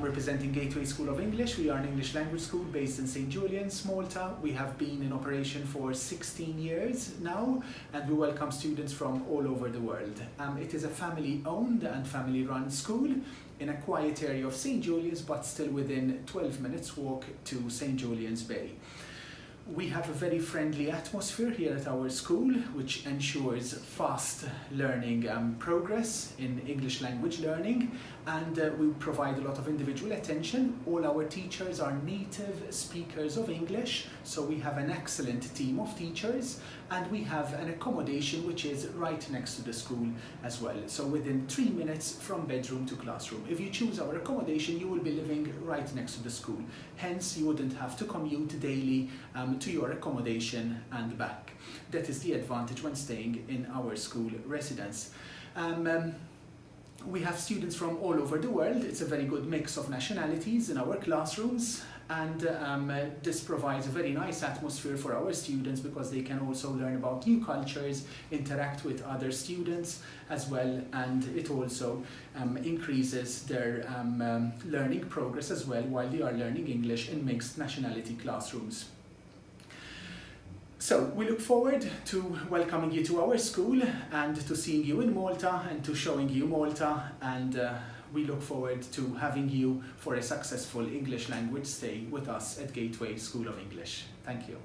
representing Gateway School of English. We are an English language school based in St. Julian's, Malta. We have been in operation for 16 years now and we welcome students from all over the world. Um, it is a family owned and family run school in a quiet area of St. Julian's but still within 12 minutes walk to St. Julian's Bay. We have a very friendly atmosphere here at our school, which ensures fast learning um, progress in English language learning, and uh, we provide a lot of individual attention. All our teachers are native speakers of English, so we have an excellent team of teachers, and we have an accommodation which is right next to the school as well. So within three minutes from bedroom to classroom. If you choose our accommodation, you will be living right next to the school. Hence, you wouldn't have to commute daily um, to your accommodation and back. That is the advantage when staying in our school residence. Um, um, we have students from all over the world. It's a very good mix of nationalities in our classrooms and um, this provides a very nice atmosphere for our students because they can also learn about new cultures, interact with other students as well and it also um, increases their um, um, learning progress as well while they are learning English in mixed nationality classrooms. So we look forward to welcoming you to our school and to seeing you in Malta and to showing you Malta and uh, we look forward to having you for a successful English language stay with us at Gateway School of English. Thank you.